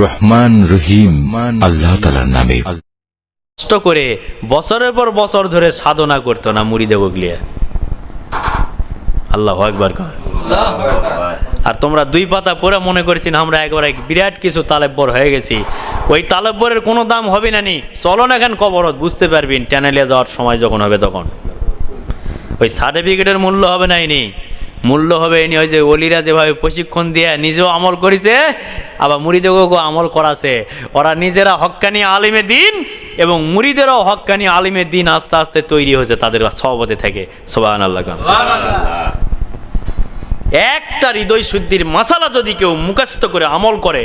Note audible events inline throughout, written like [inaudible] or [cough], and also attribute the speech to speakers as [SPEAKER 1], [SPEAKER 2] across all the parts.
[SPEAKER 1] রহমান রহিম। আল্লাহ তালার নামে।
[SPEAKER 2] কষ্ট করে বছরের পর বছর ধরে সাধনা করতো না মুড়িদে বগলিয়া। আল্লাহ একবার আর তোমরা দুই পাতা পরে মনে করছি না আমরা একবার এক বিরাট কিছু তালেব্বর হয়ে গেছি। ওই তালেব্বরের কোনো দাম হবে না নি। চলো না কেন কবরত বুঝতে পারবেন ট্যানেলে যাওয়ার সময় যখন হবে তখন। ওই সার্টিফিকেটের মূল্য হবে না ইনি। মূল্য হবে ইনি ওই যে অলিরা যেভাবে প্রশিক্ষণ দিয়ে নিজেও আমল করেছে, আবার মুড়িদেরও আমল করাছে। ওরা নিজেরা হক্কানি আলিমে দিন এবং মুড়িদেরও হক্কানি আলিমে দিন আস্তে আস্তে তৈরি হয়েছে তাদের সভাপতি থেকে। সোবাহান আল্লাহ। একটা হৃদয় শুদ্ধির মশালা যদি কেউ মুখস্থ করে আমল করে,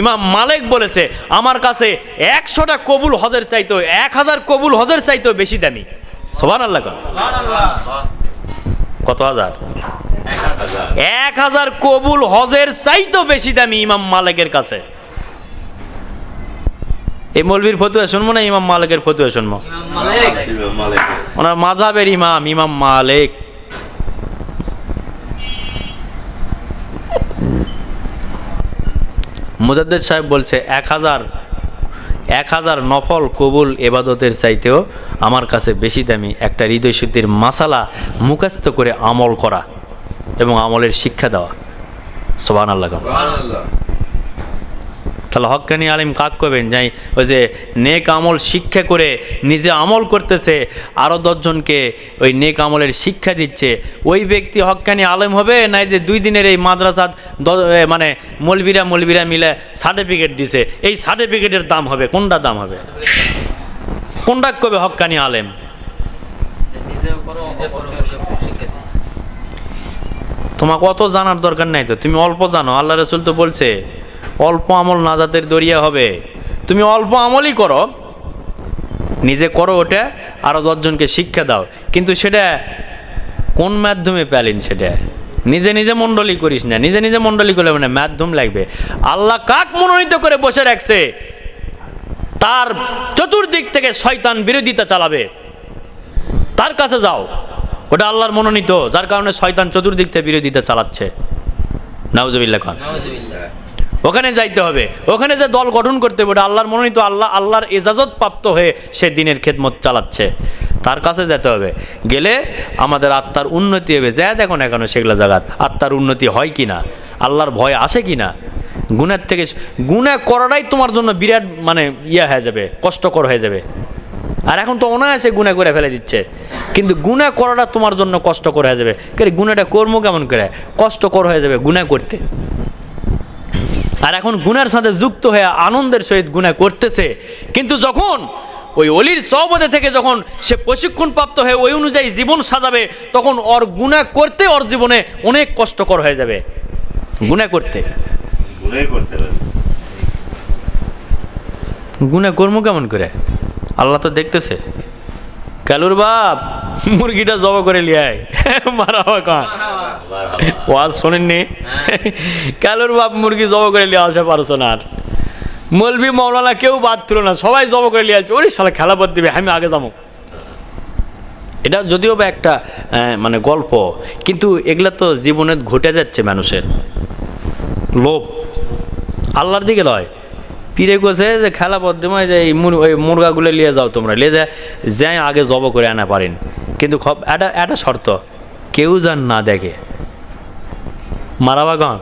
[SPEAKER 2] ইমাম মালিক বলেছে, আমার কাছে একশোটা কবুল হজের চাইতো এক হাজার কবুল হজের চাইতো বেশি দামি। সোবান আল্লাহ। কত হাজার? এক হাজার কবুল হজের চাইতো বেশি দামি ইমাম মালিকের কাছে। এই মৌলবীর ফতুয়া শুনব না ইমাম মালিকের ফতুয়া শুনব? ওনার মাজাবের ইমাম ইমাম মালিক। মুজাদ্দেদ সাহেব বলছে এক হাজার এক হাজার নফল কবুল এবাদতের চাইতেও আমার কাছে বেশি দামি একটা হৃদয় শুদ্ধির মাসালা মুখাস্ত করে আমল করা এবং আমলের শিক্ষা দেওয়া। সোবান আল্লাহ তাহলে হক্কানি আলিম কাক করবেন? যাই, ওই যে নেক আমল শিক্ষা করে নিজে আমল করতেছে আরও দশজনকে ওই নেক আমলের শিক্ষা দিচ্ছে। ওই ব্যক্তি হক্কানি আলেম হবে? না যে দুই দিনের এই মাদ্রাসাত মানে মলবিরা মলবিরা মিলে সার্টিফিকেট দিছে। এই সার্টিফিকেটের দাম হবে, কোনটা দাম হবে? কোনটা কবে হক্কানি আলেম? তোমাকে অত জানার দরকার নাই তো, তুমি অল্প জানো, আল্লাহ রসুল তো বলছে। অল্প আমল নাজাতের দরিয়া হবে। তুমি অল্প আমলই করো, নিজে করো ওটা আরও দশজনকে শিক্ষা দাও। কিন্তু সেটা কোন মাধ্যমে পেলেন সেটা? নিজে নিজে মণ্ডলী করিস না, নিজে নিজে মণ্ডলী করলে মানে মাধ্যম লাগবে। আল্লাহ কাক মনোনীত করে বসে রাখছে, তার চতুর্দিক থেকে শয়তান বিরোধিতা চালাবে। তার কাছে যাও, ওটা আল্লাহর মনোনীত, যার কারণে শয়তান চতুর্দিক থেকে বিরোধিতা চালাচ্ছে। নাউজবিল্লা খান। ওখানে যাইতে হবে। ওখানে যে দল গঠন করতে হবে আল্লাহর মনোনীত, আল্লাহ আল্লাহর এজাজত প্রাপ্ত হয়ে সে দিনের খেদমত চালাচ্ছে। তার কাছে যেতে হবে। গেলে আমাদের আত্মার উন্নতি হবে। যা দেখো না কেন সেগুলো জায়গাত আত্মার উন্নতি হয় কি না আল্লাহর ভয় আসে কি না গুণের থেকে গুণা করাটাই তোমার জন্য বিরাট মানে ইয়া হয়ে যাবে, কষ্টকর হয়ে যাবে। আর এখন তো অনায়াসে গুণা করে ফেলে দিচ্ছে। কিন্তু গুণা করাটা তোমার জন্য কষ্টকর হয়ে যাবে। গুণাটা কর্ম কেমন করে? কষ্টকর হয়ে যাবে গুণা করতে। আর এখন গুনার সাথে যুক্ত হয়ে আনন্দের সহিত গুণা করতেছে। কিন্তু যখন ওই অলির সহবতে থেকে যখন সে প্রশিক্ষণ প্রাপ্ত হয়ে ওই অনুযায়ী জীবন সাজাবে তখন ওর গুণা করতে ওর জীবনে অনেক কষ্টকর হয়ে যাবে। গুণা করতে। গুণা কর্ম কেমন করে? আল্লাহ তো দেখতেছে। কালুর বাপ, মুরগিটা জব করে লিয়ায় মারা কান ওয়াজ শোনেননি? কালুর বাপ, মুরগি জব করে লিয়ে আসে পারছ না আর। মলবি মৌলানা কেউ বাদ ছিল না, সবাই জব করে লিয়ে আসছে। ওরে শালা খেলা বাদ দিবে, আমি আগে যাব। এটা যদিও বা একটা মানে গল্প, কিন্তু এগুলা তো জীবনে ঘটে যাচ্ছে মানুষের। লোভ, আল্লাহর দিকে লয়। পীরে কোসে যে খেলা পদ্মে যে এই ওই মুরগাগুলো নিয়ে যাও তোমরা। নিয়ে যা যাই আগে জব করে আনা পারেন। কিন্তু খব এটা এটা শর্ত। কেউ যেন না দেখে। মারাবা গান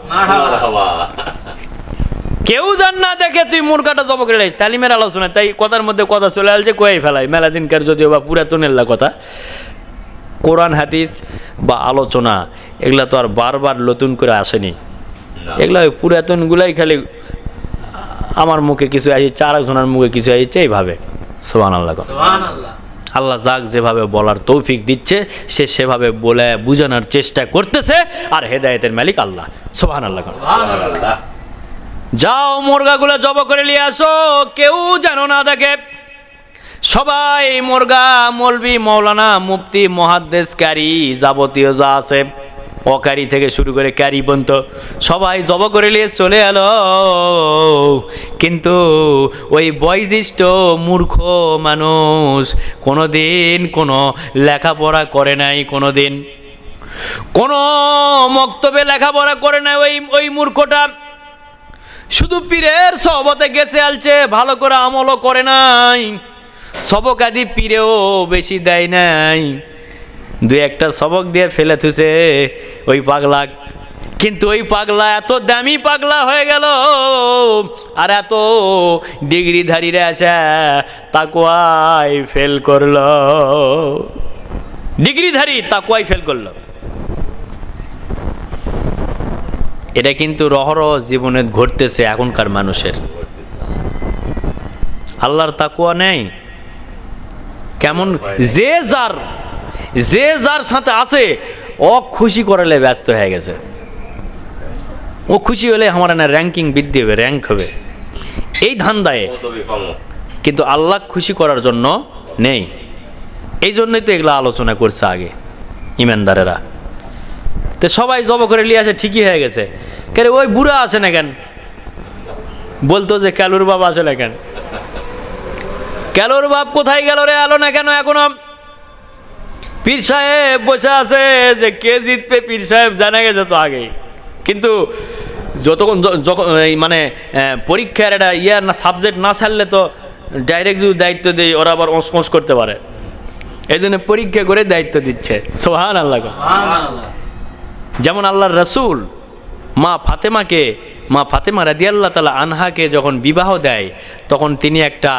[SPEAKER 2] কেউ যেন না দেখে তুই মুরগাটা জব করে লাইস। তালিমের আলোচনা তাই কথার মধ্যে কথা চলে আসছে কয়ে ফেলাই। মেলা দিনকার যদিও বা পুরাতনের কথা। কোরআন হাদিস বা আলোচনা এগুলা তো আর বারবার নতুন করে আসেনি। এগুলা ওই পুরাতনগুলাই খালি আমার মুখে কিছু আসছে আর একজনের মুখে কিছু আসছে এইভাবে। সোহান আল্লাহ। আল্লাহ যাক যেভাবে বলার তৌফিক দিচ্ছে সে সেভাবে বলে বোঝানোর চেষ্টা করতেছে আর হেদায়েতের মালিক আল্লাহ। সোহান আল্লাহ। যাও মুরগাগুলো জব করে নিয়ে আসো কেউ জানো না দেখে। সবাই মুরগা মলবি মৌলানা মুফতি মহাদ্দেশ ক্যারি যাবতীয় যা আছে। অকারি থেকে শুরু করে ক্যারি পর্যন্ত সবাই জব করে নিয়ে চলে এলো। কিন্তু ওই বয়োজ্যেষ্ঠ মূর্খ মানুষ কোনো দিন কোনো লেখাপড়া করে নাই কোনো দিন কোন মক্তবে লেখাপড়া করে নাই ওই ওই মূর্খটা শুধু পীরের সহবতে গেছে আলছে, ভালো করে আমলও করে নাই। সবকাদি পীরেও বেশি দেয় নাই। দুই একটা সবক দিয়ে ফেলে থুছে ওই পাগলা কিন্তু ওই পাগলা এত দামি পাগলা হয়ে গেল, আর এত ডিগ্রিধারীরা আসা তাকুয়াই ফেল করল। ডিগ্রিধারী তাকুয়াই ফেল করল। এটা কিন্তু রহরহ জীবনে ঘটতেছে এখনকার মানুষের। আল্লাহর তাকুয়া নেই। কেমন যে যার যে যার সাথে আছে, ও খুশি করালে ব্যস্ত হয়ে গেছে। ও খুশি হলে আমার না র্যাঙ্কিং বৃদ্ধি হবে র্যাঙ্ক হবে। এই ধান্দায় কিন্তু আল্লাহ খুশি করার জন্য নেই। এই জন্যই তো এগুলো আলোচনা করছে আগে, ইমানদারেরা। তো সবাই জব করে নিয়ে আসে, ঠিকই হয়ে গেছে। কেন ওই বুড়া আসে না কেন? বলতো যে ক্যালুর বাপ আসে না কেন? ক্যালুর বাপ কোথায় গেল রে? আলো না কেন এখনও? পীর সাহেব বসে আছে যে কে জিতবে পীর সাহেব জানা গেছে তো আগে কিন্তু যতক্ষণ যখন এই মানে পরীক্ষার একটা ইয়ার না সাবজেক্ট না ছাড়লে তো ডাইরেক্ট যদি দায়িত্ব দেয় ওরা আবার অসমস করতে পারে। এই জন্য পরীক্ষা করে দায়িত্ব দিচ্ছে। সোহান আল্লাহ যেমন আল্লাহর রসুল মা ফাতেমাকে মা ফাতেমা রাদিয়াল্লাহ তালা আনহাকে যখন বিবাহ দেয় তখন তিনি একটা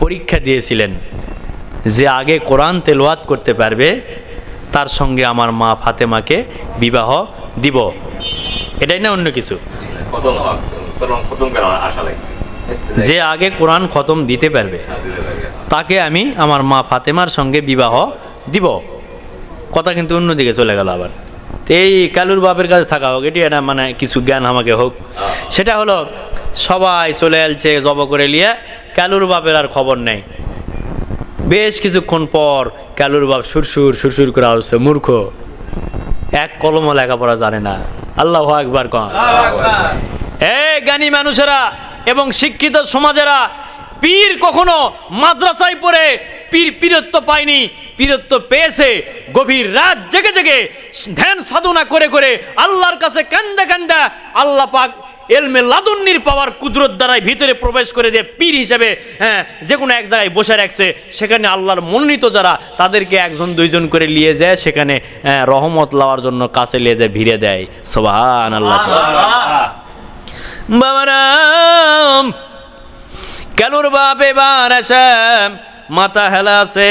[SPEAKER 2] পরীক্ষা দিয়েছিলেন। যে আগে কোরআন তেলোয়াত করতে পারবে তার সঙ্গে আমার মা ফাতেমাকে বিবাহ দিব। এটাই না অন্য কিছু? যে আগে কোরআন খতম দিতে পারবে তাকে আমি আমার মা ফাতেমার সঙ্গে বিবাহ দিব। কথা কিন্তু অন্যদিকে চলে গেল আবার। তো এই কালুর বাপের কাছে থাকা হোক এটি একটা মানে কিছু জ্ঞান আমাকে হোক। সেটা হলো সবাই চলে আসছে জব করে নিয়ে কালুর বাপের আর খবর নেই। বেশ কিছুক্ষণ পর কালুর বাপ সুরসুর সুরসুর করে আসছে মূর্খ। এক কলমও লেখাপড়া জানে না। আল্লাহ একবার কম এ জ্ঞানী মানুষেরা এবং শিক্ষিত সমাজেরা, পীর কখনো মাদ্রাসায় পড়ে পীর পীরত্ব পায়নি, পীরত্ব পেয়েছে, গভীর রাত জেগে জেগে ধ্যান সাধনা করে করে আল্লাহর কাছে কান্দা কান্দা আল্লাহ পাক এলমে লাদুন্নির পাওয়ার কুদরত দ্বারাই ভিতরে প্রবেশ করে দিয়ে পীর হিসেবে হ্যাঁ যে কোনো এক জায়গায় বসে রাখছে সেখানে আল্লাহর মনোনীত যারা তাদেরকে একজন দুইজন করে নিয়ে যায় সেখানে হ্যাঁ, রহমত লাওয়ার জন্য কাছে নিয়ে যায় ভিড়ে দেয়। সোবাহান আল্লাহ বাবারাম কেলুর বাপ এবার আসে মাথা হেলাছে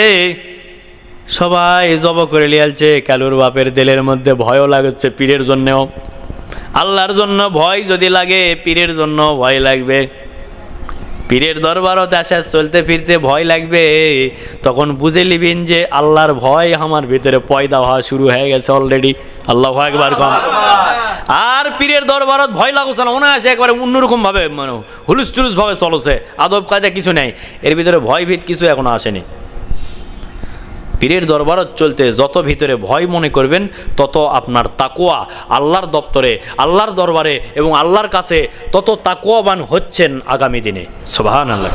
[SPEAKER 2] সবাই জব করে লিয়ালছে কালুর বাপের দিলের মধ্যে ভয়ও লাগছে পীরের জন্যেও। আল্লাহর জন্য ভয় যদি লাগে পীরের জন্য ভয় লাগবে। পীরের দরবারত আসা চলতে ফিরতে ভয় লাগবে। তখন বুঝে নিবেন যে আল্লাহর ভয় আমার ভিতরে পয়দা হওয়া শুরু হয়ে গেছে অলরেডি আল্লাহ একবার কম। আর পীরের দরবারত ভয় লাগছে না মনে আছে একবারে অন্যরকম ভাবে মানে হুলুস টুলুস ভাবে চলছে। আদব কায়দা কিছু নেই। এর ভিতরে ভয় ভীত কিছু এখনও আসেনি। পীরের দরবারত চলতে যত ভিতরে ভয় মনে করবেন তত আপনার তাকুয়া আল্লাহর দপ্তরে আল্লাহর দরবারে এবং আল্লাহর কাছে তত তাকুয়াবান হচ্ছেন আগামী দিনে। সোভান আল্লাহ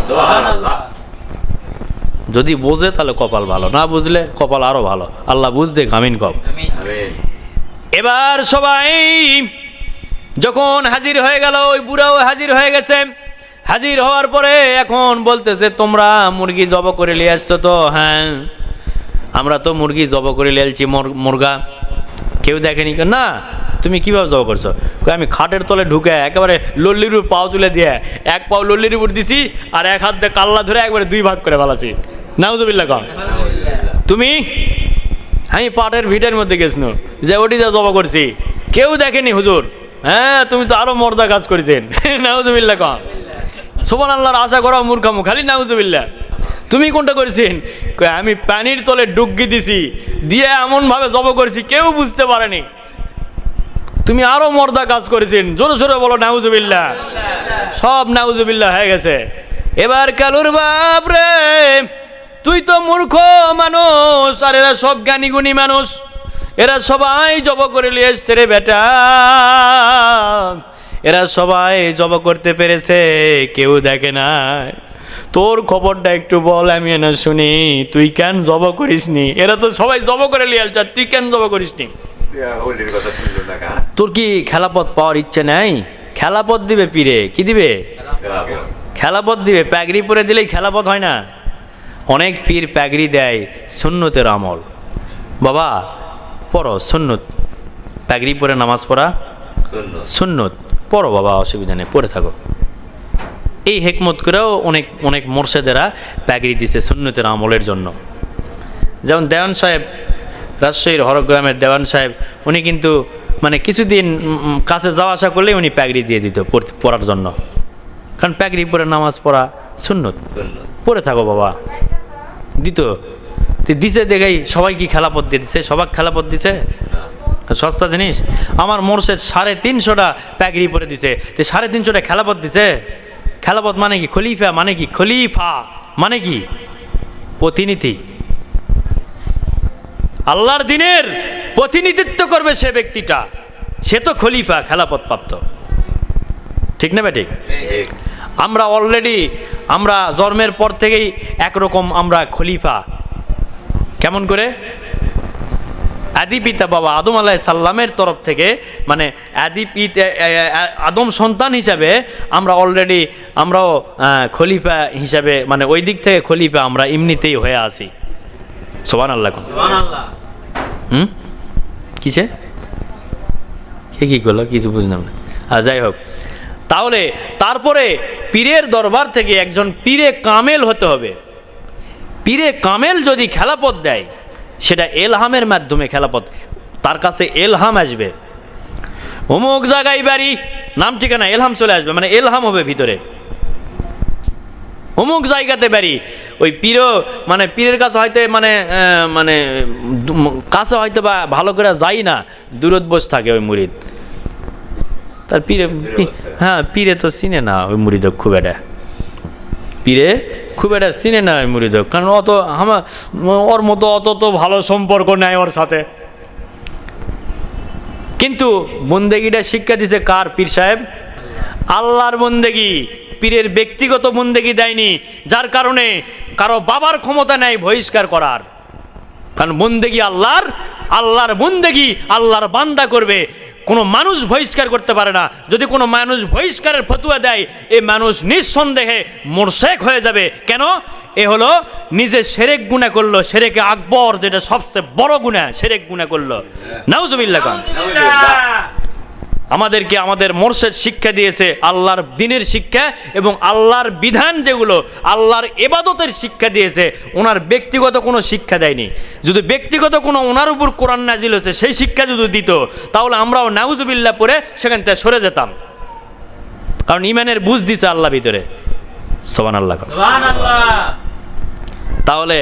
[SPEAKER 2] যদি বোঝে তাহলে কপাল ভালো না বুঝলে কপাল আরও ভালো। আল্লাহ বুঝতে গামিন কব।
[SPEAKER 3] আমিন।
[SPEAKER 2] এবার সবাই যখন হাজির হয়ে গেল ওই বুড়াও হাজির হয়ে গেছে। হাজির হওয়ার পরে এখন বলতেছে তোমরা মুরগি জব করে নিয়ে আসছো তো? হ্যাঁ। আমরা তো মুরগি জব করে মুর- মুরগা। কেউ দেখেনি না, তুমি কীভাবে জব করছ? আমি খাটের তলে ঢুকে একেবারে লল্লির উপর পাও তুলে দিয়ে এক পাও লল্লির উপর দিছি আর এক হাত দিয়ে কাল্লা ধরে একবারে দুই ভাগ করে ফেলাছি। নাউজুবিল্লাহ কম তুমি? আমি পাটের ভিটের মধ্যে গেছিল যে ওটি যা জবা করছি। কেউ দেখেনি, হুজুর? হ্যাঁ তুমি তো আরও মর্দা কাজ করেছেন। [laughs] নাউজুবিল্লাহ কম সোমান আল্লাহর আশা করা মূর্খামু খালি নাউজুবিল্লাহ। তুমি কোনটা করেছেন? আমি পানির তলে ডুগি দিছি, দিয়ে এমন ভাবে জব করেছি, কেউ বুঝতে পারেনি। তুমি আরও মর্দা কাজ করেছেন। জোরে জোরে বলো, নাউজুবিল্লাহ। সব নাউজুবিল্লাহ হয়ে গেছে। এবার কালুর বাপ রে, তুই তো মূর্খ মানুষ, আর এরা সব জ্ঞানী গুণী মানুষ। এরা সবাই জব করে নিয়ে এসছে রে বেটা। এরা সবাই জব করতে পেরেছে, কেউ দেখে না তোর খবরটা একটু বল আমি না শুনি। তুই কেন জব করিসনি? এরা তো সবাই জব করে লিয়াল চার তুই কেন জব করিসনি?
[SPEAKER 3] ওলির কথা শুনলো না
[SPEAKER 2] তোর কি খেলাপথ পাওয়ার ইচ্ছে নাই? খেলাপথ দিবে পীরে কি দিবে? খেলাপথ দিবে প্যাগরি পরে দিলেই খেলাপথ হয় না। অনেক পীর প্যাগরি দেয় সুন্নতের আমল। বাবা পড়ো সুন্নত। প্যাগরি পরে নামাজ পড়া? সুন্নত। পড়ো বাবা অসুবিধা নেই পড়ে থাকো। এই হেকমত করেও অনেক অনেক মোর্শেদেরা প্যাগরি দিছে সুন্নতের আমলের জন্য। যেমন দেওয়ান সাহেব, রাজশাহীর হরগ্রামের দেওয়ান সাহেব, উনি কিন্তু মানে কিছুদিন কাছে যাওয়া আসা করলেই উনি প্যাগরি দিয়ে দিত পড়- পড়ার জন্য। কারণ প্যাগরি পরে নামাজ পড়া সুন্নত। পড়ে থাকো বাবা। দিত। দিছে দেখাই সবাই কি খেলাপথ দিয়ে দিছে? সবাই খেলাপথ দিছে? সস্তা জিনিস। আমার মোর্শেদ সাড়ে তিনশোটা প্যাকেরি পরে দিছে। সাড়ে তিনশোটা খেলাপথ দিছে? খেলাপথ মানে কি? খলিফা মানে কি? খলিফা মানে কি? প্রতিনিধি। আল্লাহর দিনের প্রতিনিধিত্ব করবে সে ব্যক্তিটা। সে তো খলিফা খেলাপথ প্রাপ্ত ঠিক না ঠিক আমরা অলরেডি আমরা জন্মের পর থেকেই একরকম আমরা খলিফা। কেমন করে? আদি পিতা বাবা আদম আলাহ সাল্লামের তরফ থেকে মানে আদি পিতা আদম সন্তান হিসাবে আমরা অলরেডি আমরাও খলিফা হিসাবে মানে ওই দিক থেকে খলিফা আমরা এমনিতেই হয়ে আসি সোবান আল্লাহ হুম? কিসে? কে কি করল? কিছু বুঝলাম না। আর যাই হোক। তাহলে তারপরে পীরের দরবার থেকে একজন পীরে কামেল হতে হবে। পীরে কামেল যদি খেলাপথ দেয় সেটা এলহামের মাধ্যমে খেলাপথ। তার কাছে এলহাম আসবে। অমুক জায়গায় বাড়ি, নাম ঠিকানা, এলহাম চলে আসবে মানে এলহাম হবে ভিতরে। অমুক জায়গাতে বাড়ি, ওই পীরও মানে পীরের কাছে হয়তো মানে মানে কাছে হয়তো বা ভালো করে যাই না, দূরত বস থাকে ওই মুরিদ। তার পীরে হ্যাঁ পীরে তো চিনে না ওই মুরিদ খুব একটা। পীরে খুব একটা চিনে না ওই মুরিদ কারণ অত আমার, ওর মতো অত তো ভালো সম্পর্ক নেয় ওর সাথে। কিন্তু বন্দেগিটা শিক্ষা দিছে কার? পীর সাহেব? আল্লাহর বন্দেগি, পীরের ব্যক্তিগত বন্দেগি দেয়নি, যার কারণে কারও বাবার ক্ষমতা নেই বহিষ্কার করার। কারণ বন্দেগি আল্লাহর আল্লাহর বন্দেগি আল্লাহর বান্দা করবে। কোনো মানুষ বহিষ্কার করতে পারে না। যদি কোনো মানুষ বহিষ্কারের ফতুয়া দেয়, এ মানুষ নিঃসন্দেহে মোরশেক হয়ে যাবে। কেন? এ হলো নিজে সেরেক গুণা করল, সেরেকে আকবর, যেটা সবচেয়ে বড় গুণা সেরেক গুণা করল। নাউজুবিল্লাহ খান আমাদেরকে আমাদের মোর্শেদ শিক্ষা দিয়েছে আল্লাহর দিনের শিক্ষা এবং আল্লাহর বিধান যেগুলো আল্লাহর এবাদতের শিক্ষা দিয়েছে ওনার ব্যক্তিগত কোনো শিক্ষা দেয়নি। যদি ব্যক্তিগত কোনো ওনার উপর কোরআন নাজিল হয়েছে সেই শিক্ষা যদি দিত তাহলে আমরাও নাউজুবিল্লাহ পরে সেখান থেকে সরে যেতাম। কারণ ইমানের বুঝ দিছে আল্লাহ ভিতরে। সোবান আল্লাহ তাহলে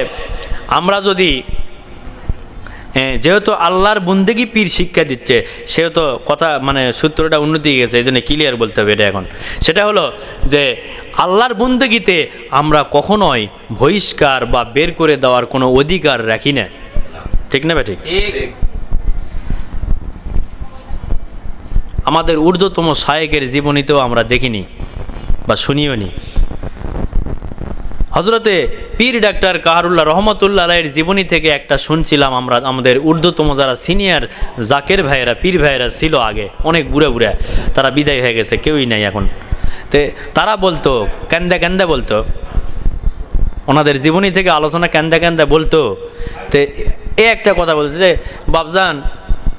[SPEAKER 2] আমরা যদি যেহেতু আল্লাহর বন্দেগি পীর শিক্ষা দিচ্ছে সেহেতু কথা মানে সূত্রটা উন্নতি গেছে এই জন্য ক্লিয়ার বলতে হবে এটা এখন। সেটা হলো যে আল্লাহর বন্দেগিতে আমরা কখনোই বহিষ্কার বা বের করে দেওয়ার কোনো অধিকার রাখি না। ঠিক না ঠিক
[SPEAKER 3] ঠিক।
[SPEAKER 2] আমাদের ঊর্ধ্বতম শায়েকের জীবনীতেও আমরা দেখিনি বা শুনিও নি হজরতে পীর ডাক্তার কাহারুল্লাহ রহমতুল্লাহ আলাইয়ের জীবনী থেকে একটা শুনছিলাম আমরা, আমাদের ঊর্ধ্বতম যারা সিনিয়র জাকের ভাইয়েরা, পীর ভাইয়েরা ছিল আগে, অনেক বুড়ে বুড়ে, তারা বিদায় হয়ে গেছে, কেউই নাই এখন। তে তারা বলতো ক্যান্দা ক্যান্দা বলতো, ওনাদের জীবনী থেকে আলোচনা ক্যান্দা ক্যান্দা বলতো, তে এ একটা কথা বলছে যে বাবজান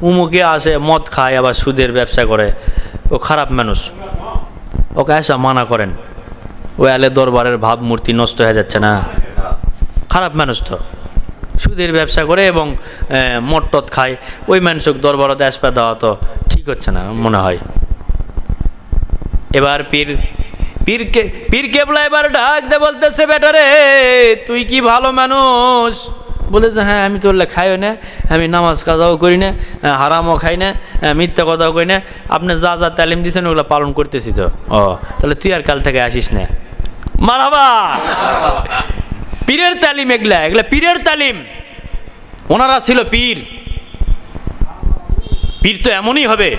[SPEAKER 2] উমুকে আসে, মদ খায়, আবার সুদের ব্যবসা করে, ও খারাপ মানুষ, ওকে আসা মানা করেন। ওই আলে দরবারের ভাবমূর্তি নষ্ট হয়ে যাচ্ছে না। খারাপ মানুষ তো। সুদের ব্যবসা করে এবং মটটত খায়। ওই মানুষক দরবারতে আসপা দেওয়া তো ঠিক হচ্ছে না মনে হয়। এবার পীর পীরকে পীর কেবলা এবার ডাক দে বলতেছে বেটারে তুই কি ভালো মানুষ? বলেছে হ্যাঁ আমি তোর খাইও না, আমি নামাজ কাজাও করি না হারামও খাই না মিথ্যা কথাও করি না। আপনি যা যা তালিম দিয়েছেন ওগুলো পালন করতেছি তো। ও, তাহলে তুই আর কাল থেকে আসিস না। মারাবা। পীরের তালিম এগুলা এগুলা পীরের তালিম। ওনারা ছিল পীর। পীর তো এমনই হবে।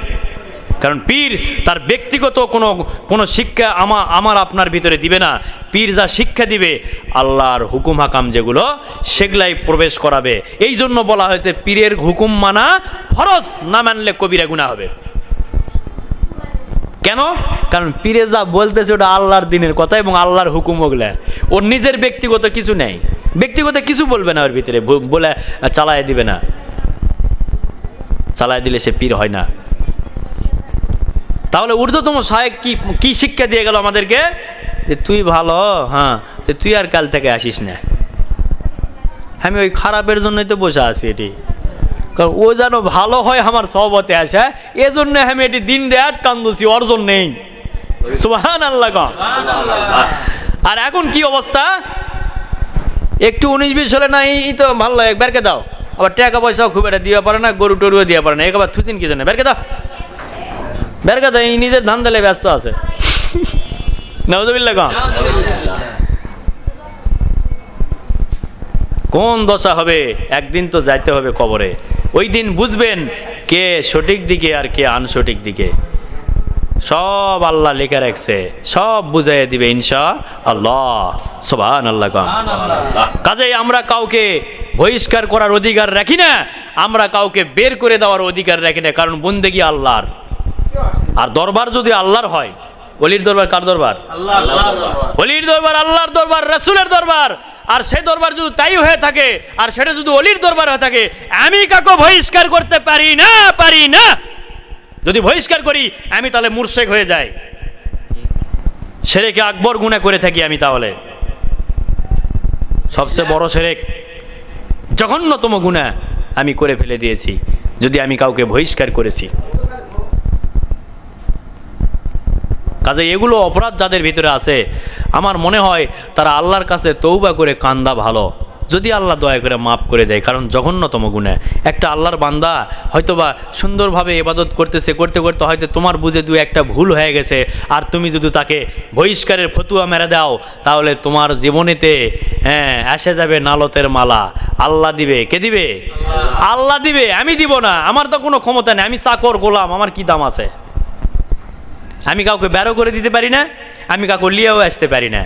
[SPEAKER 2] কারণ পীর তার ব্যক্তিগত কোনো কোনো শিক্ষা আমা, আমার আপনার ভিতরে দিবে না। পীর যা শিক্ষা দিবে, আল্লাহর হুকুম হাকাম যেগুলো, সেগুলাই প্রবেশ করাবে। এই জন্য বলা হয়েছে, পীরের হুকুম মানা ফরজ, না মানলে কবিরা গুণা হবে। কেন? কারণ পীরে যা বলতেছে ওটা আল্লাহর দিনের কথা এবং আল্লাহর হুকুম ওগুলা। ওর নিজের ব্যক্তিগত কিছু নেই। ব্যক্তিগত কিছু বলবে না ওর ভিতরে বলে চালায় দিবে না। চালায় দিলে সে পীর হয় না। তাহলে ঊর্ধ্বতম সাহেব কি কি শিক্ষা দিয়ে গেল আমাদেরকে? যে তুই ভালো হ্যাঁ তুই আর কাল থেকে আসিস না। আমি ওই খারাপের জন্যই তো বসে আছি এটি। কারণ ও যেন ভালো হয় আমার সহবতে আসে এজন্য আমি এটি দিন রাত কান্দুছি অর্জন নেই। সুহান আল্লাহ। আর এখন কি অবস্থা? একটু উনিশ বিশ হলে না এই তো ভালো লাগে বেরকে দাও। আবার টাকা পয়সাও খুব একটা দিয়ে পারে না গরু টরুও দিয়ে পারে না একবার থুচিন কি জানে? বেরকে দাও। বেরকে দাও এই নিজের ধান দালে ব্যস্ত আছে। [laughs] নজবিল্লা কম কোন দশা হবে? একদিন তো যাইতে হবে কবরে। ওই দিন বুঝবেন কে সঠিক দিকে আর কে আনসঠিক দিকে। সব আল্লাহ লেখা রাখছে সব বুঝাই দিবে ইনশা আল্লাহ। সোবান আল্লাহ কাজেই আমরা কাউকে বহিষ্কার করার অধিকার রাখি না আমরা কাউকে বের করে দেওয়ার অধিকার রাখি না কারণ বন্দেগি আল্লাহর। আর দরবার যদি আল্লাহর হয় অলির দরবার কার দরবার। অলির দরবার আল্লাহর দরবার রসুলের দরবার। আর সে দরবার যদি তাই হয়ে থাকে, আর সেটা যদি অলির দরবার হয়ে থাকে, আমি কাকে বহিষ্কার করতে পারি না পারি না। যদি বহিষ্কার করি, আমি তাহলে মুর্শেক হয়ে যাই। সেরেকে আকবর গুণা করে থাকি আমি তাহলে। সবচেয়ে বড় সেরেক, জঘন্যতম গুণা আমি করে ফেলে দিয়েছি, যদি আমি কাউকে বহিষ্কার করেছি। কাজে এগুলো অপরাধ যাদের ভিতরে আছে, আমার মনে হয় তারা আল্লাহর কাছে তৌবা করে কান্দা ভালো। যদি আল্লাহ দয়া করে মাফ করে দেয়, কারণ জঘন্যতম গুণে একটা আল্লাহর বান্দা হয়তোবা সুন্দরভাবে এবাদত করতেছে, করতে করতে হয়তো তোমার বুঝে দু একটা ভুল হয়ে গেছে, আর তুমি যদি তাকে বহিষ্কারের ফতুয়া মেরে দাও, তাহলে তোমার জীবনেতে হ্যাঁ এসে যাবে নালতের মালা। আল্লাহ দিবে। কে দিবে? আল্লাহ দিবে। আমি দিব না। আমার তো কোনো ক্ষমতা নেই। আমি চাকর গোলাম। আমার কি দাম আছে? আমি কাউকে বেরো করে দিতে পারি না, আমি কাউকে লিয়াও আসতে পারি না।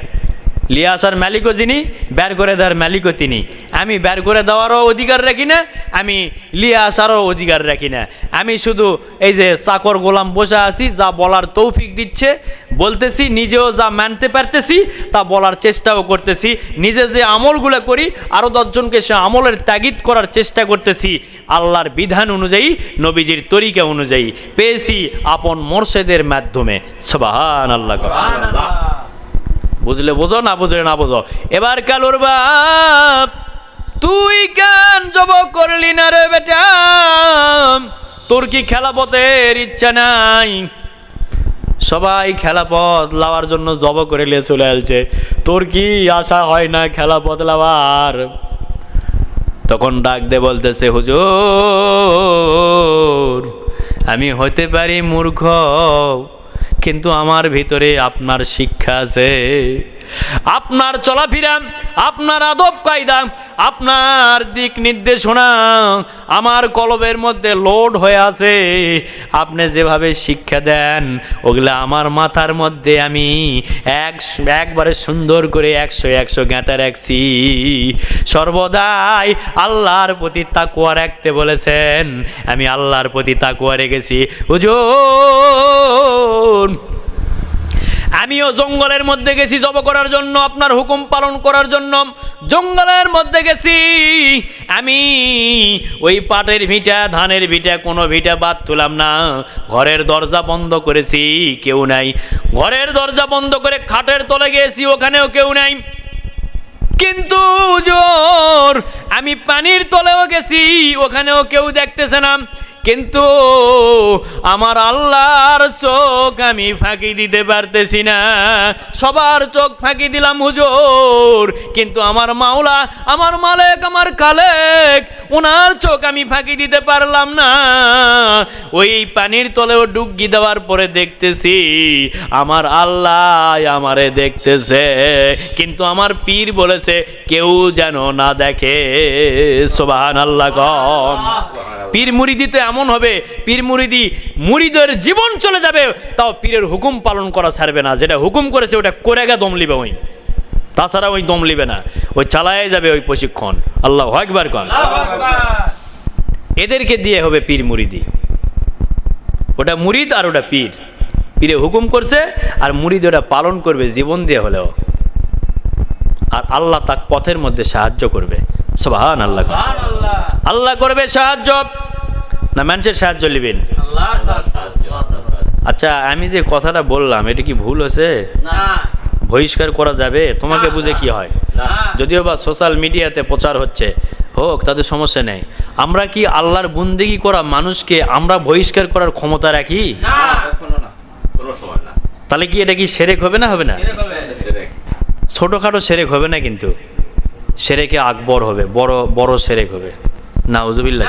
[SPEAKER 2] লিয়া আসার মালিকও যিনি, বের করে দেওয়ার মালিকও তিনি। আমি বের করে দেওয়ারও অধিকার রাখি না, আমি লিয়া আসারও অধিকার রাখি না। আমি শুধু এই যে চাকর গোলাম বসে আছি, যা বলার তৌফিক দিচ্ছে বলতেছি, নিজেও যা মানতে পারতেছি, তা বলার চেষ্টাও করতেছি। নিজে যে আমলগুলো করি আরও দশজনকে সে আমলের তাগিদ করার চেষ্টা করতেছি। আল্লাহর বিধান অনুযায়ী, নবীজির তরিকা অনুযায়ী। পেয়েছি আপন মোর্শেদের মাধ্যমে। সবাহান আল্লাহ বুঝলে বোঝো, না বুঝলে না বোঝো? এবার কালোর বাপ, তুই কেন জব করলি না রে বেটা? তোর কি খেলাপথের ইচ্ছা নাই? সবাই খেলাপথ লাওয়ার জন্য জব করে নিয়ে চলে আসছে। তোর কি আশা হয় না খেলাপথ লাওয়ার? তখন ডাক দে বলতেছে, হুজুর, আমি হতে পারি মূর্খ, কিন্তু আমার ভিতরে আপনার শিক্ষা আছে। আপনার চলাফেরা, আপনার আদব কায়দা আপনার দিক নির্দেশনা আমার কলবের মধ্যে লোড হয়ে আছে। আপনি যেভাবে শিক্ষা দেন, ওগুলা আমার মাথার মধ্যে আমি এক একবারে সুন্দর করে একশো একশো গাঁথা রাখছি। সর্বদাই আল্লাহর প্রতি তাকুয়া রাখতে বলেছেন, আমি আল্লাহর প্রতি তাকুয়া রেখেছি। হুজুর! আমিও জঙ্গলের মধ্যে গেছি জব করার জন্য, আপনার হুকুম পালন করার জন্য। জঙ্গলের মধ্যে গেছি। আমি ওই পাটের ভিটা, ধানের ভিটা, কোনো ভিটা বাদ তুলাম না। ঘরের দরজা বন্ধ করেছি, কেউ নাই। ঘরের দরজা বন্ধ করে খাটের তলে গেছি, ওখানেও কেউ নাই। কিন্তু জোর, আমি পানির তলেও গেছি, ওখানেও কেউ দেখতেছে না। কিন্তু আমার আল্লাহর চোখ আমি ফাঁকি দিতে পারতেছি না। সবার চোখ ফাঁকি দিলাম হুজুর। কিন্তু আমার মাওলা আমার মালেক আমার কালেক ওনার চোখ আমি ফাঁকি দিতে পারলাম না। ওই পানির তলেও ডুবকি দেওয়ার পরে দেখতেছি আমার আল্লাহ আমারে দেখতেছে। কিন্তু আমার পীর বলেছে কেউ যেন না দেখে। সোবাহান আল্লাহ কম পীর মুড়ি দিতে এমন হবে পীর মুরিদি মুরিদের জীবন চলে যাবে তাও পীরের হুকুম পালন করা ছাড়বে না। যেটা হুকুম করেছে ওটা করে গা দম লিবে ওই। তাছাড়া ওই দম লিবে না। ওই চালায় যাবে ওই প্রশিক্ষণ। আল্লাহ একবার কন। এদেরকে দিয়ে হবে পীর মুরিদি। ওটা মুরিদ আর ওটা পীর। পীরে হুকুম করছে আর মুরিদ ওটা পালন করবে জীবন দিয়ে হলেও। আর আল্লাহ তার পথের মধ্যে সাহায্য করবে। সবাহান আল্লাহ আল্লাহ করবে সাহায্য। না মানুষের সাহায্য নেবেন আচ্ছা আমি যে কথাটা বললাম এটা কি ভুল হয়েছে? বহিষ্কার করা যাবে? তোমাকে বুঝে কি হয়? যদিও বা সোশ্যাল মিডিয়াতে প্রচার হচ্ছে হোক তাদের সমস্যা নেই। আমরা কি আল্লাহর বন্দেগি করা মানুষকে আমরা বহিষ্কার করার ক্ষমতা রাখি?
[SPEAKER 3] কখনো না কোনো সময় না।
[SPEAKER 2] তাহলে কি এটা কি সেরেক হবে না হবে না। ছোটোখাটো সেরেক হবে না কিন্তু? সেরেকে আকবর হবে বড় বড় সেরেক হবে। না উজুবিল্লাহ।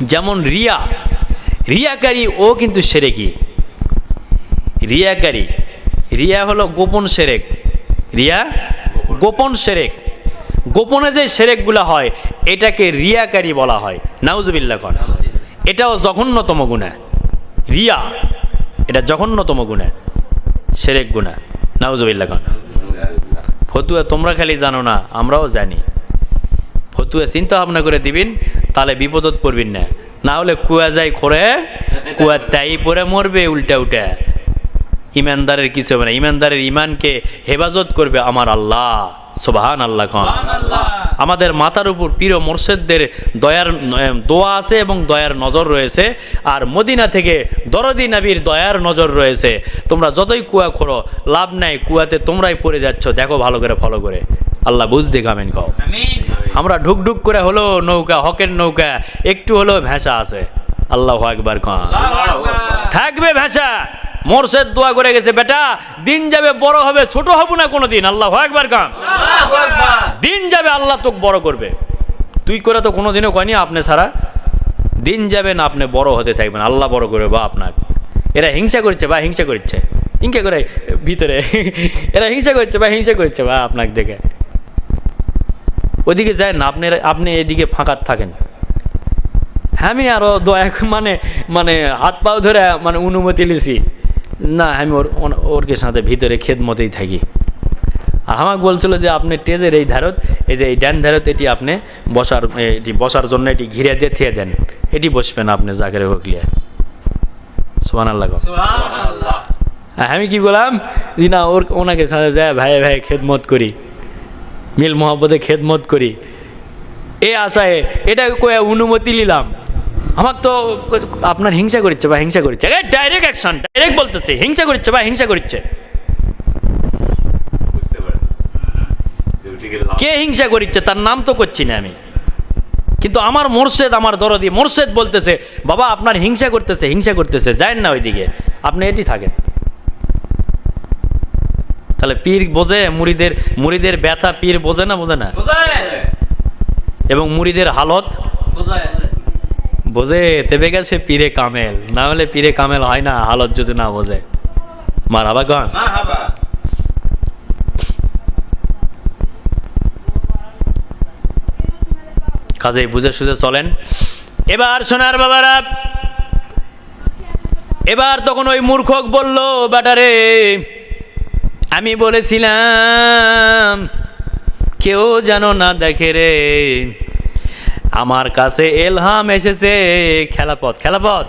[SPEAKER 2] যেমন রিয়া, রিয়াকারী ও কিন্তু সেরেকি। রিয়াকারী, রিয়া হলো গোপন সেরেক। রিয়া, গোপন সেরেক। গোপনে যে সেরেকগুলো হয়, এটাকে রিয়াকারী বলা হয়। নাউজুবিল্লাহ কন। এটাও জঘন্যতম গুণা। রিয়া, এটা জঘন্যতম গুণা। সেরেক গুণা। নাউজুবিল্লাহ কন। ফতুয়া তোমরা খালি জানো না, আমরাও জানি। ফতুয়া চিন্তা ভাবনা করে দিবেন তাহলে বিপদত পড়বেন না। না হলে কুয়া যায় খোরে কুয়া তাই পরে মরবে উল্টা উল্টা ইমানদারের কিছু হবে না। ইমানদারের ইমানকে হেফাজত করবে আমার আল্লাহ। সোবাহান আল্লাহ খান আমাদের মাথার উপর প্রিয় মোর্শেদদের দয়ার দোয়া আছে এবং দয়ার নজর রয়েছে। আর মদিনা থেকে দরদি নাবির দয়ার নজর রয়েছে। তোমরা যতই কুয়া খোরো লাভ নাই কুয়াতে তোমরাই পড়ে যাচ্ছ। দেখো ভালো করে ফলো করে। আল্লাহ বুঝতে গামেন কও। আমরা ঢুক ঢুক করে হলো নৌকা হকের নৌকা একটু হলেও ভেসা আছে। আল্লাহ একবার খান থাকবে ভেসা। মোরশেদ দোয়া করে গেছে বেটা দিন যাবে বড় হবে ছোট হব না কোনো দিন আল্লাহ একবার কান। দিন যাবে আল্লাহ তোকে বড় করবে। তুই করে তো কোনোদিনও কয়নি আপনি ছাড়া। দিন যাবেন আপনি বড় হতে থাকবেন। আল্লাহ বড় করবে বা আপনার। এরা হিংসা করছে বা হিংসা করছে। হিংসা করে ভিতরে। এরা হিংসা করছে বা হিংসা করছে বা আপনাকে দেখে। ওদিকে যায় না আপনি আপনি এদিকে ফাঁকা থাকেন। হ্যাঁ, আমি আরও দয়া মানে মানে হাত পাও ধরে মানে অনুমতি লিছি। না আমি ওর ওন- ওর কে সাথে ভিতরে খেদমতেই থাকি। আর আমাকে বলছিল যে আপনি টেজের এই ধারত এই যে এই ড্যান ধারত এটি আপনি বসার এটি বসার জন্য এটি ঘিরে দিয়ে থিয়ে দেন। এটি বসবেন আপনি জাকেরে হকলিয়া সোমান আল্লাহ আমি কি বললাম? যে না ওর ওনাকে সাথে যায় ভাই ভাই খেদমত করি। মিল মোহাম্মদে খেদমত করি। এ আশায় এটা অনুমতি নিলাম। আমার তো আপনার হিংসা করছে বা হিংসা করছে ডাইরেক্ট অ্যাকশন ডাইরেক্ট বলতেছে। হিংসা করছে বা হিংসা করছে কে হিংসা করছে তার নাম তো করছি না আমি। কিন্তু আমার মোর্শেদ আমার দরদি মোর্শেদ বলতেছে বাবা আপনার হিংসা করতেছে হিংসা করতেছে। যায়েন না ওইদিকে। আপনি এটি থাকেন। তাহলে পীর বোঝে মুড়িদের মুড়িদের ব্যথা পীর বোঝে না বোঝে না? এবং মুড়িদের হালত? বোঝে তেবে গেছে পীরে কামেল। না হলে পীরে কামেল হয় না হালত যদি না বোঝে। মার আবা কন কাজে বুঝে সুঝে চলেন। এবার সোনার বাবারা এবার তখন ওই মূর্খক বলল বেটারে আমি বলেছিলাম, কেউ যেন না দেখে রে। আমার কাছে এলহাম এসেছে। খেলাপথ খেলাপথ।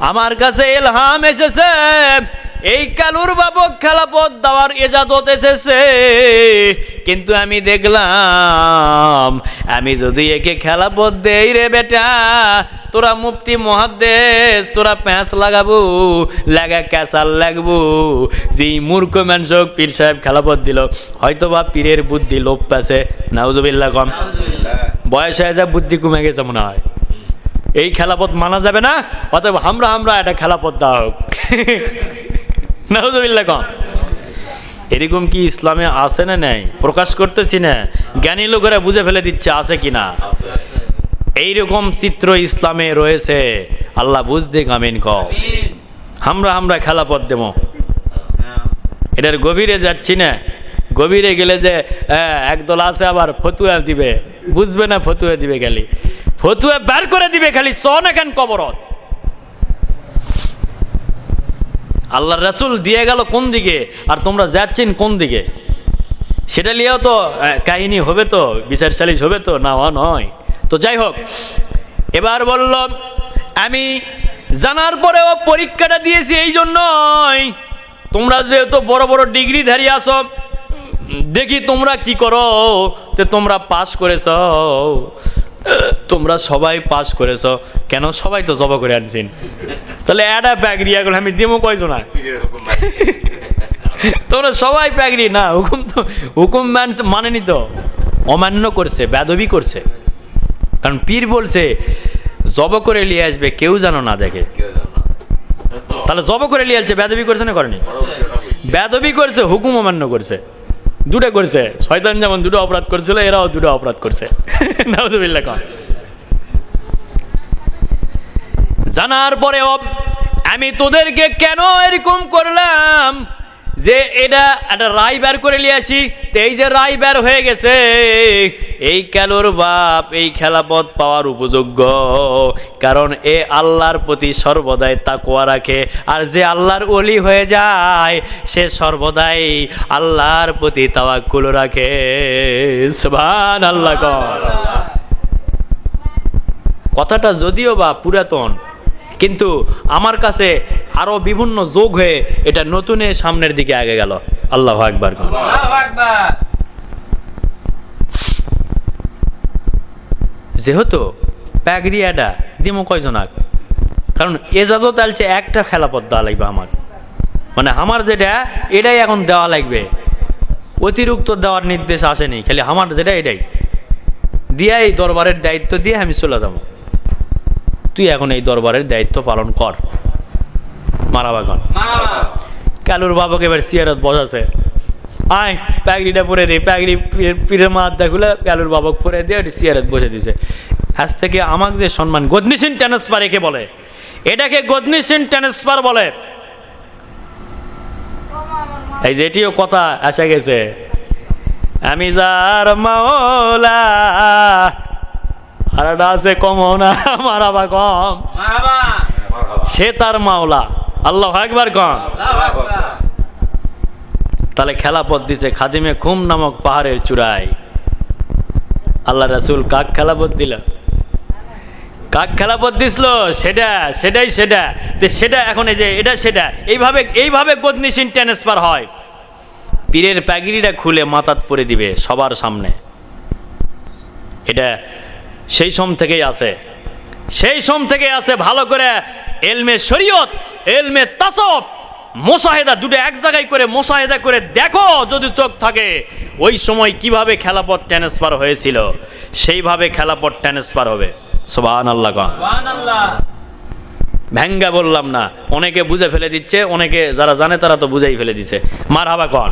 [SPEAKER 2] আমার কাছে এলহাম এসেছে। এই কালুর বাবক খেলাপথ দেওয়ার এজাদত এসেছে। কিন্তু আমি দেখলাম আমি যদি একে খেলাপথ দেই রে বেটা তোরা মুফতি মহাদেশ তোরা প্যাঁচ লাগাবো লাগা ক্যাসাল লাগবো। যে মূর্খ মানুষক পীর সাহেব খেলাপথ দিল হয়তো বা পীরের বুদ্ধি লোপ পেছে নাউজুবিল্লাহ কম। বয়স হয়ে যা বুদ্ধি কমে গেছে মনে হয়। এই খেলাপথ মানা যাবে না অতএব আমরা আমরা একটা খেলাপথ দেওয়া হোক। নাউজুবিল্লাহ কম। এরকম কি ইসলামে আছে না নাই? প্রকাশ করতেছি না। জ্ঞানী লোকেরা বুঝে ফেলে দিচ্ছে, আছে কি না এইরকম চিত্র ইসলামে রয়েছে। আল্লাহ বুঝতে কামিন ক আমরা আমরা খেলাপথ দেব। এটার গভীরে যাচ্ছি না। গভীরে গেলে যে একদল আছে আবার ফতুয়া দিবে। বুঝবে না ফতুয়া দিবে খালি। ফতুয়া বের করে দিবে খালি, চ না কেন কবরত? আল্লাহ রাসুল দিয়ে গেল কোন দিকে? আর তোমরা যাচ্ছেন কোন দিকে? সেটা নিয়েও তো কাহিনী হবে তো, বিচার সালিশ হবে তো, না নয়। তো যাই হোক, এবার বলল, আমি জানার পরেও পরীক্ষাটা দিয়েছি এই জন্যই। তোমরা যেহেতু বড় বড় ডিগ্রি ধারি আসো দেখি তোমরা কি করো তো তোমরা পাস করেছ। তোমরা সবাই পাস করেছ। কেন সবাই তো জবা করে আনছেন? তাহলে একটা ব্যাগ রিয়াগুলো আমি দিমো কয়জন
[SPEAKER 3] মানে।
[SPEAKER 2] তোমরা সবাই প্যাগরি না, হুকুম তো, হুকুম মানছে মানেনি তো। অমান্য করছে, বেদবি করছে। কারণ পীর বলছে, জব করে নিয়ে আসবে, কেউ যেন না দেখে।
[SPEAKER 3] না।
[SPEAKER 2] তাহলে জব করে নিয়ে আসছে, বেদবি করছে না করেনি। বেদবি করছে, হুকুম অমান্য করছে। দুটো করছে। শয়তান যেমন দুটো অপরাধ করছিল, এরাও দুটো অপরাধ করছে। [laughs] নাউজুবিল্লাহ কন। জানার পরেও আমি তোদেরকে কেন এরকম করলাম যে এটা একটা রায় বের করে নিয়ে আসি? তো এই যে রায় বের হয়ে গেছে, এই খেলোর বাপ, এই খেলাপথ পাওয়ার উপযোগ্য। কারণ এ আল্লাহর প্রতি সর্বদাই তাকোয়া রাখে। আর যে আল্লাহর অলি হয়ে যায়, সে সর্বদাই আল্লাহর প্রতি তাওয়াক্কুল রাখে। সুবহান আল্লাহ কথাটা যদিও বা পুরাতন কিন্তু আমার কাছে আরও বিভিন্ন যোগ হয়ে এটা নতুনে সামনের দিকে আগে গেল। আল্লাহ একবার যেহেতু প্যাগরিয়াটা দিমো কয়জনাক কারণ এজাজত আলছে একটা খেলাপথ দেওয়া লাগবে আমার। মানে আমার যেটা এটাই এখন দেওয়া লাগবে। অতিরিক্ত দেওয়ার নির্দেশ আসেনি খালি আমার যেটা এটাই। দিয়াই দরবারের দায়িত্ব দিয়ে আমি চলে যাব। তুই এখন এই দরবারের দায়িত্ব পালন কর। মারাবাগন। কালুর বাবাকে এবার সিয়ারত বসাছে। আয় প্যাগড়িটা পরে দে প্যাগড়ি পীরের মাথা খুলে কালুর বাবাকে পরে দিয়ে ওটি সিয়ারত বসে দিছে। আজ থেকে আমাকে যে সম্মান, গদনিসিন ট্রান্সফার একে বলে। এটাকে গদনিসিন ট্রান্সফার বলে। এই যে এটিও কথা আসা গেছে। আমি যার মাওলা আর একটা আছে কম না মারাবা কম। সে তার মাওলা। আল্লাহ একবার কম তাহলে খেলাপথ দিছে খাদিমে খুম নামক পাহাড়ের চূড়ায়। আল্লাহ রাসুল কাক খেলাপথ দিল? কাক খেলাপথ দিছিল? সেটা সেটাই সেটা। সেটা এখন এই যে এটা সেটা। এইভাবে এইভাবে গদনিসিন ট্রান্সফার হয়। পীরের প্যাগিরিটা খুলে মাথাত পরে দিবে সবার সামনে। এটা সেই সম থেকেই আছে। সেই সম থেকে আছে ভালো করে এলমে শরীয়ত এলমে তাসব। মোশাহেদা দুটো এক জায়গায় করে মোশাহেদা করে দেখো যদি চোখ থাকে ওই সময় কীভাবে খেলাপথ ট্রান্সফার হয়েছিল সেইভাবে খেলাপথ ট্রান্সফার হবে। সোবান আল্লাহ ভ্যাঙ্গা বললাম না অনেকে বুঝে ফেলে দিচ্ছে অনেকে যারা জানে তারা তো বুঝেই ফেলে দিছে। মার হাবা কন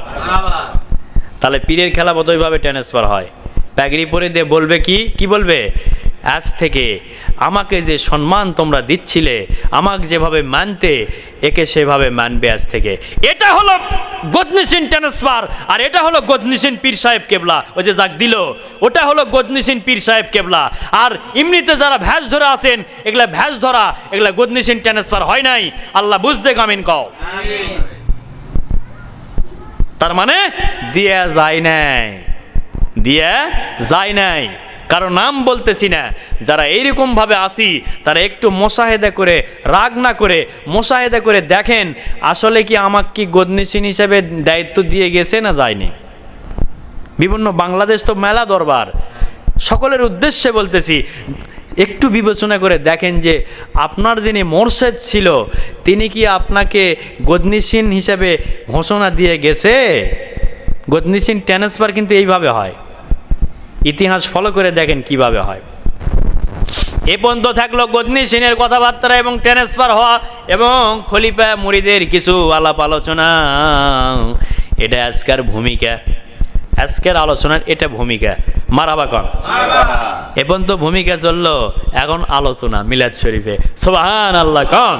[SPEAKER 2] তাহলে পীরের খেলাপথ ওইভাবে ট্রান্সফার হয়। প্যাগড়ি পরে দিয়ে বলবে কি? কি বলবে? আজ থেকে আমাকে যে সম্মান তোমরা দিচ্ছিলে আমাকে যেভাবে মানতে একে সেভাবে মানবে আজ থেকে। এটা হলো গদনিসিন ট্রান্সফার আর এটা হলো গদনিসিন পীর সাহেব কেবলা। ওই যে যাক দিল ওটা হলো গদনিসিন পীর সাহেব কেবলা। আর এমনিতে যারা ভ্যাস ধরে আছেন এগুলা ভ্যাস ধরা এগুলা গদনিসিন ট্রান্সফার হয় নাই। আল্লাহ বুঝতে কামিন কও। তার মানে দিয়া যায় নাই। দিয়া যায় নাই। কারও নাম বলতেছি না। যারা এইরকম ভাবে আসি, তারা একটু মোশাহেদা করে, রাগ না করে, মোশাহেদা করে দেখেন, আসলে কি আমাকে কি গদনিসিন হিসেবে দায়িত্ব দিয়ে গেছে না যায়নি? বিভিন্ন বাংলাদেশ তো মেলা দরবার। সকলের উদ্দেশ্যে বলতেছি, একটু বিবেচনা করে দেখেন যে আপনার যিনি মোরশেদ ছিল, তিনি কি আপনাকে গদনিসিন হিসেবে ঘোষণা দিয়ে গেছে? গদনিসিন ট্রান্সফার কিন্তু এইভাবে হয়। ইতিহাস ফলো করে দেখেন কীভাবে হয়। এ পর্যন্ত থাকল গদনি সিনের কথাবার্তা এবং ট্রান্সফার হওয়া এবং খলিফা মুড়িদের কিছু আলাপ আলোচনা। এটা আজকের ভূমিকা। আজকের আলোচনার এটা ভূমিকা। মারাবা কন। এ পর্যন্ত ভূমিকা চলল এখন আলোচনা মিলাদ শরীফে। সোহান আল্লাহ কন।